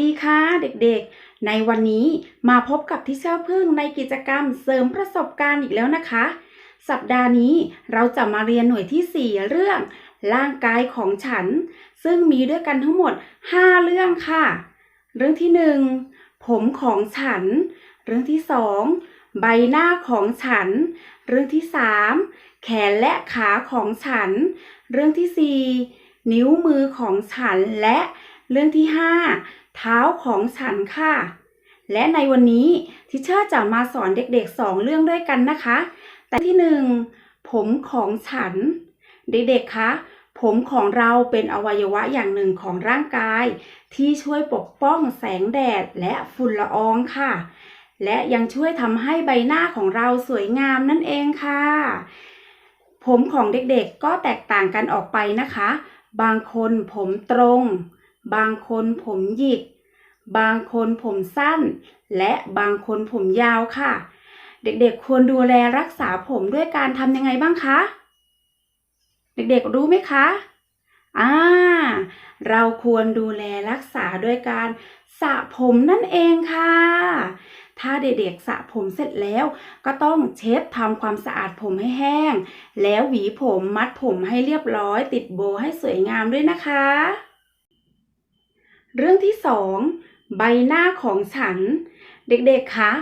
ดีค่ะเด็กๆ ในวันนี้มาพบกับทิเชอร์พึ่งในกิจกรรมเสริมประสบการณ์อีกแล้วนะคะ สัปดาห์นี้เราจะมาเรียนหน่วยที่ 4 เรื่อง ร่างกายของฉัน ซึ่งมีด้วยกันทั้งหมด 5 เรื่องค่ะ เรื่องที่ 1 ผมของฉัน เรื่องที่ 2 ใบหน้าของฉัน เรื่องที่ 3 แขนและขาของฉัน เรื่องที่ 4 นิ้วมือของฉันและเรื่องที่ 5 เท้าของฉันค่ะ และในวันนี้ทิเชอร์จะมาสอนเด็กๆ2เรื่องด้วยกันนะคะ แต่ที่1ผมของฉัน เด็กๆคะผมของเราเป็นอวัยวะอย่างหนึ่งของร่างกาย ที่ช่วยปกป้องแสงแดดและฝุ่นละอองค่ะ และยังช่วยทำให้ใบหน้าของเราสวยงามนั่นเองค่ะ ผมของเด็กๆก็แตกต่างกันออกไปนะคะ บางคนผมตรง บางคนผมหยิก บางคนผมสั้น และบางคนผมยาวค่ะ เด็กๆควรดูแลรักษาผมด้วยการทำยังไงบ้างคะ เด็กๆรู้ไหมคะอ่าเราควรดูแลรักษาด้วยการสระผมนั่นเองค่ะ ถ้าเด็กๆสระผมเสร็จแล้วก็ต้องเช็ดทำความสะอาดผมให้แห้ง แล้วหวีผมมัดผมให้เรียบร้อย ติดโบให้สวยงามด้วยนะคะ เรื่องที่สอง ใบหน้าของฉัน เด็กๆคะ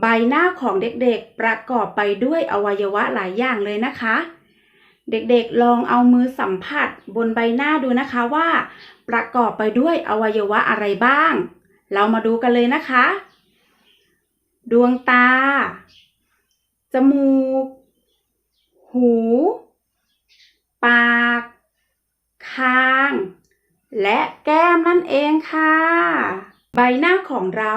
ใบหน้าของเด็กๆประกอบไปด้วยอวัยวะหลายอย่างเลยนะคะ เด็กๆลองเอามือสัมผัสบนใบหน้าดูนะคะว่า ประกอบไปด้วยอวัยวะอะไรบ้าง เรามาดูกันเลยนะคะ ดวงตา จมูก หู ปาก คาง และแก้มนั่นเองค่ะ ใบหน้าของเรา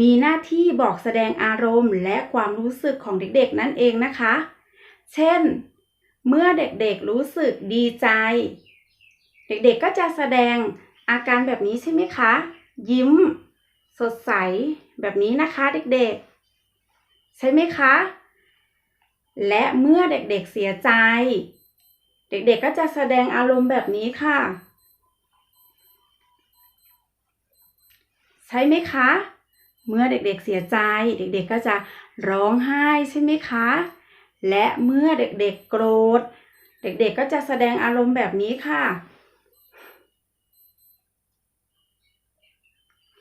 มีหน้าที่บอกแสดงอารมณ์ และความรู้สึกของเด็กๆนั่นเองนะคะ เช่น เมื่อเด็กๆรู้สึกดีใจ เด็กๆก็จะแสดงอาการแบบนี้ใช่ไหมคะ ยิ้ม สดใสแบบนี้นะคะเด็กๆ ใช่ไหมคะ และเมื่อเด็กๆเสียใจ เด็กๆก็จะแสดงอารมณ์แบบนี้ค่ะ ใช่ไหมคะ เมื่อเด็กๆเสียใจ เด็กๆก็จะร้องไห้ใช่ไหมคะ และเมื่อเด็กๆโกรธ เด็กๆก็จะแสดงอารมณ์แบบนี้ค่ะ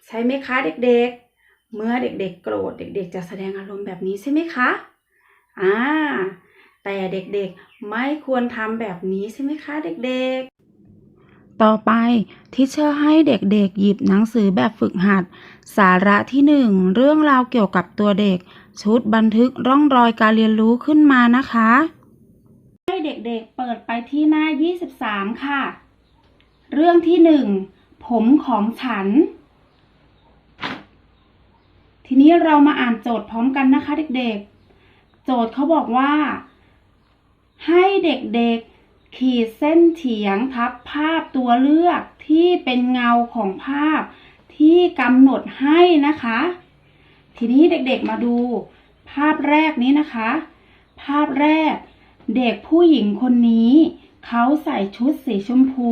ใช่ไหมคะเด็กๆ เมื่อเด็กๆ โกรธ เด็ก ๆ จะแสดงอารมณ์แบบนี้ใช่ไหมคะอ่าแต่เด็กๆไม่ควรทำแบบนี้ใช่ไหมคะเด็กๆ ต่อไปทิเชอร์ให้เด็กๆ หยิบหนังสือแบบฝึกหัด สาระที่หนึ่งเรื่องราวเกี่ยวกับตัวเด็ก ชุดบันทึกร่องรอยการเรียนรู้ขึ้นมานะคะ ให้เด็กๆเปิดไปที่หน้า 23 ค่ะ เรื่องที่หนึ่งผมของฉัน ทีนี้เรามาอ่านโจทย์พร้อมกันนะคะเด็กๆ โจทย์เขาบอกว่า ให้เด็กๆ ขีดเส้นเฉียงทับภาพตัวเลือกที่เป็นเงาของภาพที่กำหนดให้นะคะ ทีนี้เด็กๆมาดู ภาพแรกนี้นะคะ ภาพแรก เด็กผู้หญิงคนนี้ เขาใส่ชุดสีชมพู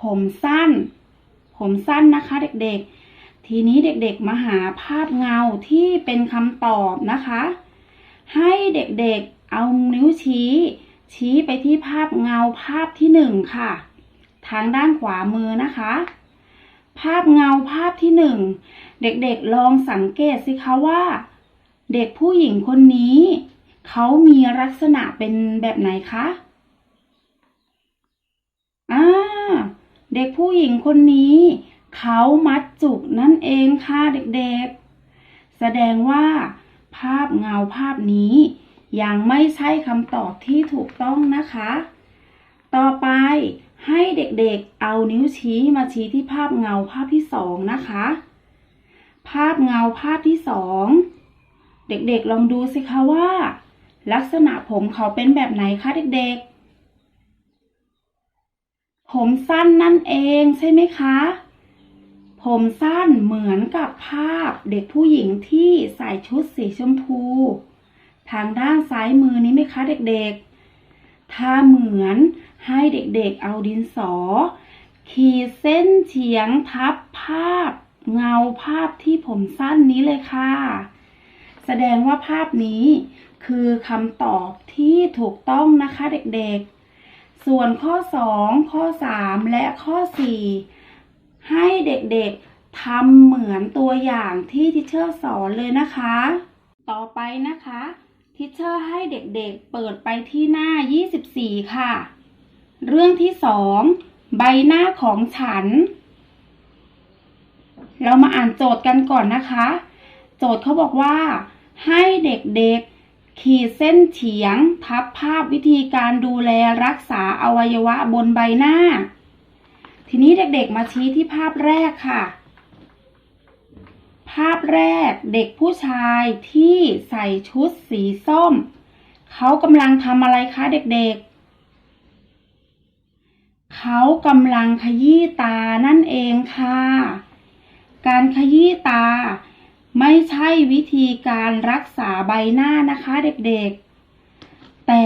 ผมสั้น ผมสั้นนะคะเด็กๆ ทีนี้เด็กๆมาหาภาพเงาที่เป็นคำตอบนะคะ ให้เด็กๆเอานิ้วชี้ ชี้ไปที่ภาพเงาภาพที่หนึ่งค่ะ ทางด้านขวามือนะคะ ภาพเงาภาพที่หนึ่งเด็กๆลองสังเกตสิคะว่า เด็กผู้หญิงคนนี้ เขามีลักษณะเป็นแบบไหนคะอ่าเด็กผู้หญิงคนนี้ เขามัดจุกนั่นเองค่ะเด็กๆ แสดงว่า ภาพเงาภาพนี้ ยังไม่ใช่คำตอบที่ถูกต้องนะคะ ต่อไปให้เด็กๆเอานิ้วชี้มาชี้ที่ภาพเงาภาพที่สองนะคะ ภาพเงาภาพที่สองเด็กๆลองดูสิคะว่า ลักษณะผมเขาเป็นแบบไหนคะเด็กๆ ผมสั้นนั่นเองใช่ไหมคะ ผมสั้นเหมือนกับภาพเด็กผู้หญิงที่ใส่ชุดสีชมพู ทางด้านซ้ายมือนี้ไหมคะเด็กๆ ถ้าเหมือนให้เด็กๆเอาดินสอ ขีดเส้นเฉียงทับภาพ เงาภาพที่ผมสั้นนี้เลยค่ะ แสดงว่าภาพนี้คือคำตอบที่ถูกต้องนะคะเด็กๆ ส่วนข้อ 2 ข้อ 3 และข้อ 4 ให้เด็กๆทำเหมือนตัวอย่างที่ทิเชอร์สอนเลยนะคะ ต่อไปนะคะ ทิเชอร์ให้เด็กๆเปิดไปที่หน้า 24 ค่ะ เรื่องที่2ใบหน้าของฉัน เรามาอ่านโจทย์กันก่อนนะคะ โจทย์เขาบอกว่า ให้เด็กๆ ขีดเส้นเฉียง ทับภาพวิธีการดูแลรักษาอวัยวะบนใบหน้า ทีนี้เด็กๆมาชี้ที่ภาพแรกค่ะ พแรกเด็กผู้ชายที่ใส่ชุดสีส้ม เขากำลังทำอะไรคะเด็กๆ เขากำลังขยี้ตานั่นเองค่ะ การขยี้ตา ไม่ใช่วิธีการรักษาใบหน้านะคะเด็กๆ แต่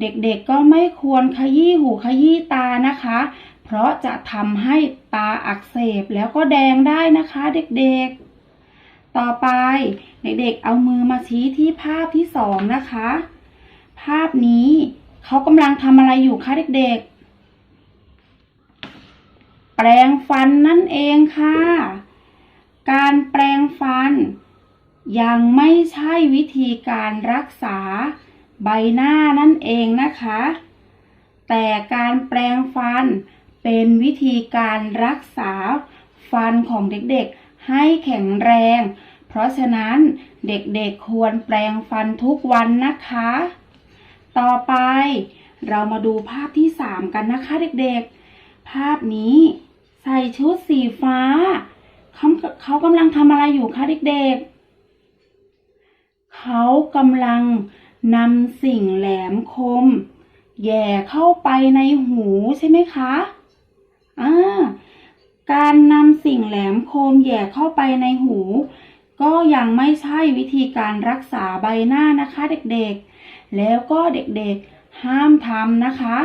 เด็กๆก็ไม่ควรขยี้หูขยี้ตานะคะ เพราะจะทำให้ตาอักเสบแล้วก็แดงได้นะคะเด็กๆ ต่อไปเด็กๆเอามือมาชี้ที่ภาพที่สองนะคะ ภาพนี้เขากำลังทำอะไรอยู่คะเด็กๆ แปรงฟันนั่นเองค่ะ การแปรงฟัน ยังไม่ใช่วิธีการรักษาใบหน้านั่นเองนะคะ แต่การแปรงฟันเป็นวิธีการรักษาฟันของเด็กๆ ให้แข็งแรง เพราะฉะนั้นเด็กๆควรแปรงฟันทุกวันนะคะ ต่อไปเรามาดูภาพที่ 3 กันนะคะเด็กๆ ภาพนี้ใส่ชุดสีฟ้า เขาเขากำลังทำอะไรอยู่คะเด็กๆ เขากำลังนำสิ่งแหลมคม แย่เข้าไปในหูใช่ไหมคะ อ่า การนำสิ่งแหลมคมแย่เข้าไปในหู ก็ยังไม่ใช่วิธีการรักษาใบหน้านะคะเด็กๆ แล้วก็เด็กๆ ห้ามทำนะคะ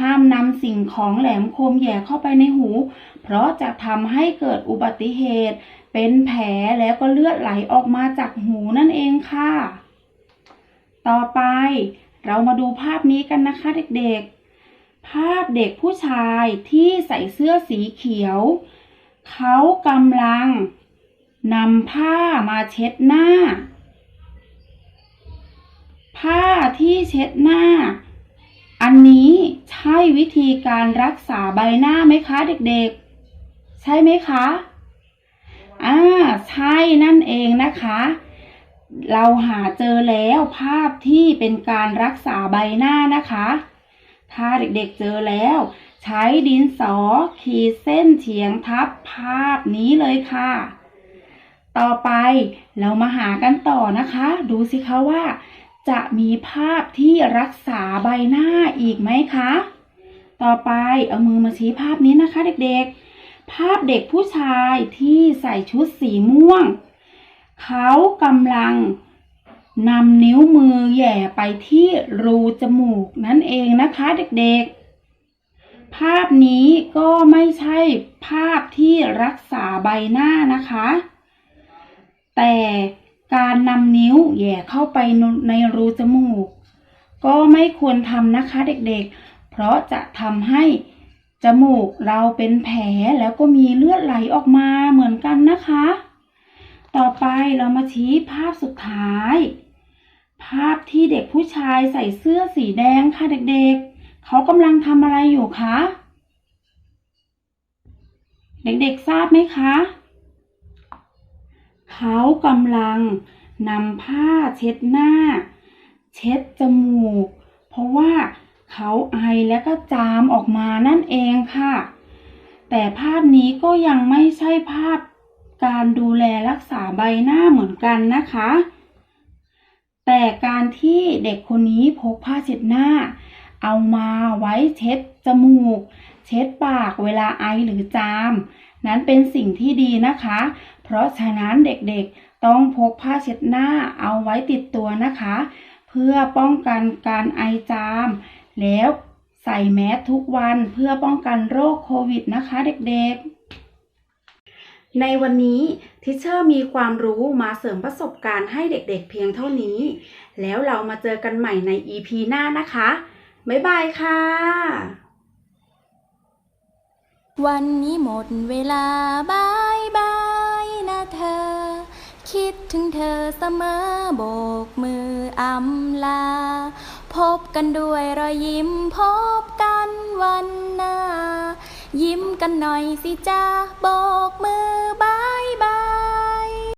ห้ามนำสิ่งของแหลมคมแย่เข้าไปในหู เพราะจะทำให้เกิดอุบัติเหตุ เป็นแผลแล้วก็เลือดไหลออกมาจากหูนั่นเองค่ะ ต่อไปเรามาดูภาพนี้กันนะคะเด็กๆ ภาพเด็กผู้ชายที่ใส่เสื้อสีเขียว เขากำลังนำผ้ามาเช็ดหน้า ผ้าที่เช็ดหน้า อันนี้ใช่วิธีการรักษาใบหน้าไหมคะเด็กๆ ใช่ไหมคะ อ่า ใช่นั่นเองนะคะ เราหาเจอแล้วภาพที่เป็นการรักษาใบหน้านะคะ ถ้าเด็กๆเจอแล้ว ใช้ดินสอขีดเส้นเฉียงทับภาพนี้เลยค่ะ ต่อไปเรามาหากันต่อนะคะ ดูสิคะว่า จะมีภาพที่รักษาใบหน้าอีกไหมคะ ต่อไปเอามือมาชี้ภาพนี้นะคะ เด็กๆ ภาพเด็กผู้ชายที่ใส่ชุดสีม่วง เขากำลัง นำนิ้วมือแหย่ไปที่รูจมูกนั่นเองนะคะเด็กๆ ภาพนี้ก็ไม่ใช่ภาพที่รักษาใบหน้านะคะ แต่การนำนิ้วแหย่เข้าไปในรูจมูก ก็ไม่ควรทำนะคะเด็กๆ เพราะจะทำให้จมูกเราเป็นแผลแล้วก็มีเลือดไหลออกมาเหมือนกันนะคะ ต่อไปเรามาชี้ภาพสุดท้าย ภาพที่เด็กผู้ชายใส่เสื้อสีแดงค่ะเด็กๆ เขากำลังทำอะไรอยู่คะ เด็กๆทราบไหมคะ เขากำลังนำผ้าเช็ดหน้า เช็ดจมูก เพราะว่าเขาไอและก็จามออกมานั่นเองค่ะ แต่ภาพนี้ก็ยังไม่ใช่ภาพการดูแลรักษาใบหน้าเหมือนกันนะคะ แต่การที่เด็กคนนี้พกผ้าเช็ดหน้า เอามาไว้เช็ดจมูก เช็ดปากเวลาไอหรือจาม นั้นเป็นสิ่งที่ดีนะคะ เพราะฉะนั้นเด็กๆต้องพกผ้าเช็ดหน้าเอาไว้ติดตัวนะคะ เพื่อป้องกันการไอจาม แล้วใส่แมสทุกวันเพื่อป้องกันโรคโควิดนะคะเด็กๆ ในวันนี้ทิเชอร์มีความรู้มาเสริมประสบการณ์ให้เด็กๆเพียงเท่านี้ แล้วเรามาเจอกันใหม่ใน EP หน้านะคะ บ๊ายบายค่ะ วันนี้หมดเวลาบายบายนะเธอ คิดถึงเธอเสมอโบกมืออำลา พบกันด้วยรอยยิ้มพบกันวันหน้า ยิ้มกันหน่อยสิจ้าโบกมือบาย